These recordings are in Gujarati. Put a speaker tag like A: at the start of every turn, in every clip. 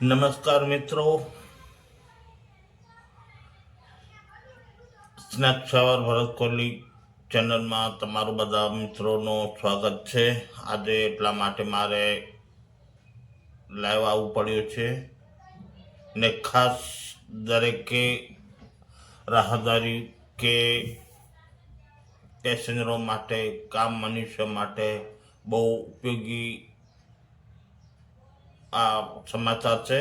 A: નમસ્કાર મિત્રો. સ્નેક શાવર ભરત કોહલી ચેનલમાં તમારું બધા મિત્રોનું સ્વાગત છે. આજે એટલા માટે મારે લાઈવ આવવું પડ્યું છે ને ખાસ દરેકે રાહદારી કે પેસેન્જરો માટે, કામ મનુષ્ય માટે બહુ ઉપયોગી આ સમાચાર છે.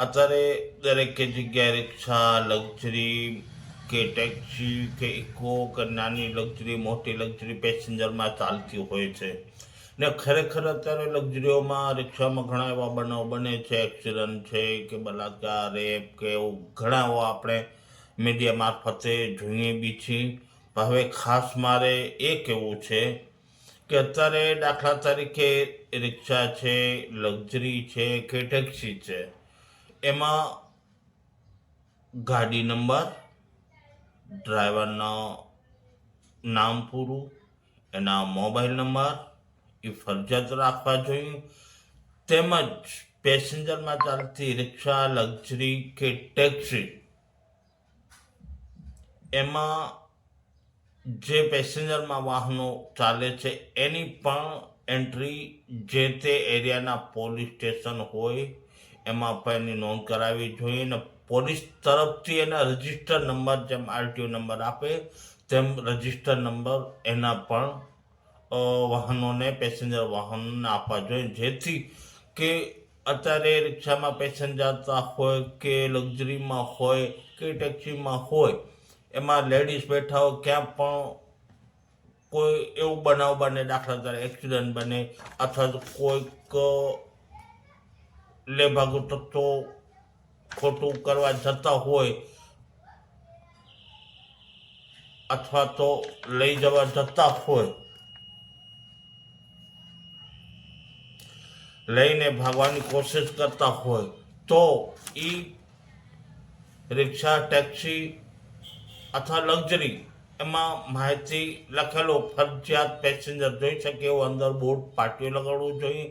A: અત્યારે દરેક જગ્યાએ રિક્ષા, લક્ઝરી કે ટેક્સી કે ઇકો કે નાની લક્ઝરી, મોટી લક્ઝરી પેસેન્જરમાં ચાલતી હોય છે. ને ખરેખર અત્યારે લક્ઝરીઓમાં રિક્ષામાં ઘણા એવા બનાવ બને છે. એક્સિડન્ટ છે કે બલાત્કાર, રેપ કે એવું ઘણા એવા આપણે મીડિયા મારફતે જોઈએ બી છીએ. હવે ખાસ મારે એ કહેવું છે કે અત્યારે દાખલા તરીકે રિક્ષા છે, લક્ઝરી છે કે ટેક્સી છે, એમાં ગાડી નંબર, ડ્રાઈવરના નામ પૂરું, એના મોબાઈલ નંબર, એ ફરજિયાત રાખવા જોઈએ. તેમજ પેસેન્જરમાં ચાલતી રિક્ષા, લક્ઝરી કે ટેક્સી, એમાં જે પેસેન્જરમાં વાહનો ચાલે છે, એની પણ એન્ટ્રી જે તે એરિયાના પોલીસ સ્ટેશન હોય, એમાં પણ એની નોંધ કરાવવી જોઈએ અને પોલીસ તરફથી એના રજિસ્ટર નંબર જેમ આરટીઓ નંબર આપે, તેમ રજિસ્ટર નંબર એના પણ વાહનોને, પેસેન્જર વાહનોને આપવા જોઈએ. જેથી કે અત્યારે રિક્ષામાં પેસેન્જર હોય, કે લક્ઝરીમાં હોય, કે ટેક્સીમાં હોય એમાં લેડીઝ બેઠા હોય, ક્યાં પણ કોઈ એવું બનાવ બને, દાખલા તરીકે એક્સિડન્ટ બને, અથવા તો કોઈક લેભાગુ તત્વો ખોટું કરવા જતા હોય, અથવા તો લઈ જવા જતા હોય. લઈને ભાગવાની કોશિશ કરતા હોય, તો એ રિક્ષા ટેક્સી અથવા લક્ઝરી, એમાં માહિતી લખેલો ફરજિયાત પેસેન્જર જોઈ શકે એવું અંદર બોર્ડ પાટીઓ લગાડવું જોઈએ.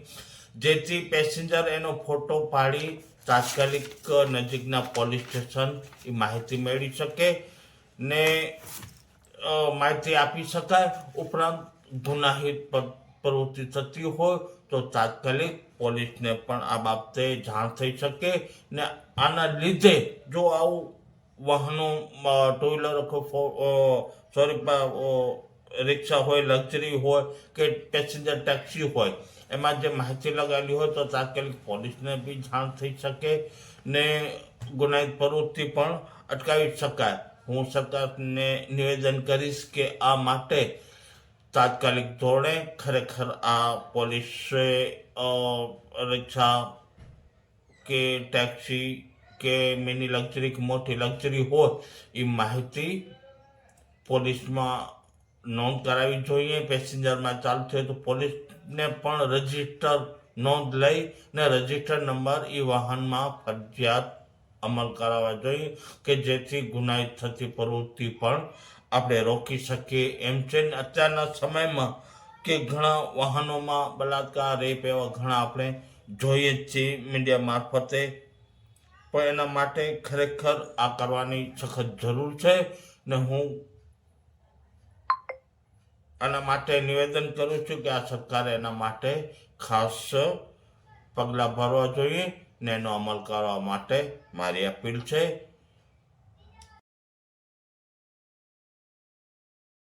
A: જેથી પેસેન્જર એનો ફોટો પાડી તાત્કાલિક નજીકના પોલીસ સ્ટેશન એ માહિતી મેળવી શકે ને માહિતી આપી શકાય. ઉપરાંત ગુનાહિત પ્રવૃત્તિ થતી હોય તો તાત્કાલિક પોલીસને પણ આ બાબતે જાણ થઈ શકે ને આના લીધે જો આવું વાહનો ટુ વ્હીલર સોરી રિક્ષા હોય લક્ઝરી હોય કે પેસેન્જર ટેક્સી હોય, એમાં જે માહિતી લગાવેલી હોય તો તાત્કાલિક પોલીસને બી જાણ થઈ શકે ને ગુનાહિત પ્રવૃત્તિ પણ અટકાવી શકાય. હું સરકારને નિવેદન કરીશ કે આ માટે તાત્કાલિક ધોરણે ખરેખર આ પોલીસે રિક્ષા કે ટેક્સી કે મિની લક્ઝરી કે મોટી લક્ઝરી હોય એ માહિતી પોલીસમાં નોંધ કરાવી જોઈએ. પેસેન્જરમાં ચાલતું હોય તો પોલીસને પણ રજિસ્ટર નોંધ લઈ ને રજિસ્ટર નંબર એ વાહનમાં ફરજિયાત અમલ કરાવવા જોઈએ કે જેથી ગુનાહિત થતી પ્રવૃત્તિ પણ આપણે રોકી શકીએ. એમ છે ને અત્યારના સમયમાં કે ઘણા વાહનોમાં બલાત્કાર રેપ એવા ઘણા આપણે જોઈએ જ છીએ. મીડિયા મારફતે પણ એના માટે ખરેખર આ કરવાની સખત જરૂર છે ને હું આના માટે નિવેદન કરું છું કે આ સરકારે એના માટે ખાસ પગલાં ભરવા જોઈએ ને એનો અમલ કરવા માટે મારી અપીલ છે.